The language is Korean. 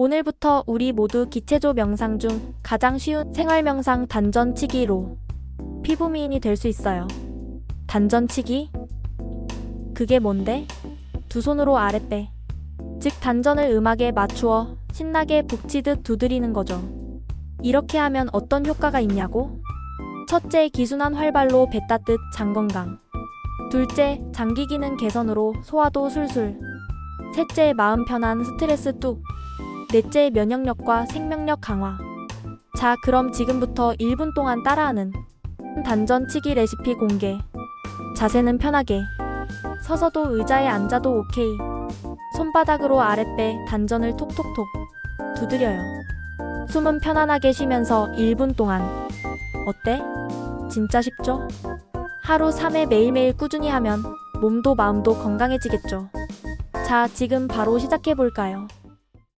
오늘부터 우리 모두 기체조 명상 중 가장 쉬운 생활 명상 단전치기로 피부 미인이 될 수 있어요. 단전치기? 그게 뭔데? 두 손으로 아랫배. 즉 단전을 음악에 맞추어 신나게 북치듯 두드리는 거죠. 이렇게 하면 어떤 효과가 있냐고? 첫째, 기순한 활발로 배 따뜻 장 건강. 둘째, 장기 기능 개선으로 소화도 술술. 셋째, 마음 편한 스트레스 뚝. 넷째, 면역력과 생명력 강화. 자, 그럼 지금부터 1분 동안 따라하는 단전치기 레시피 공개. 자세는 편하게. 서서도 의자에 앉아도 오케이. 손바닥으로 아랫배 단전을 톡톡톡 두드려요. 숨은 편안하게 쉬면서 1분 동안. 어때? 진짜 쉽죠? 하루 3회 매일매일 꾸준히 하면 몸도 마음도 건강해지겠죠. 자, 지금 바로 시작해 볼까요?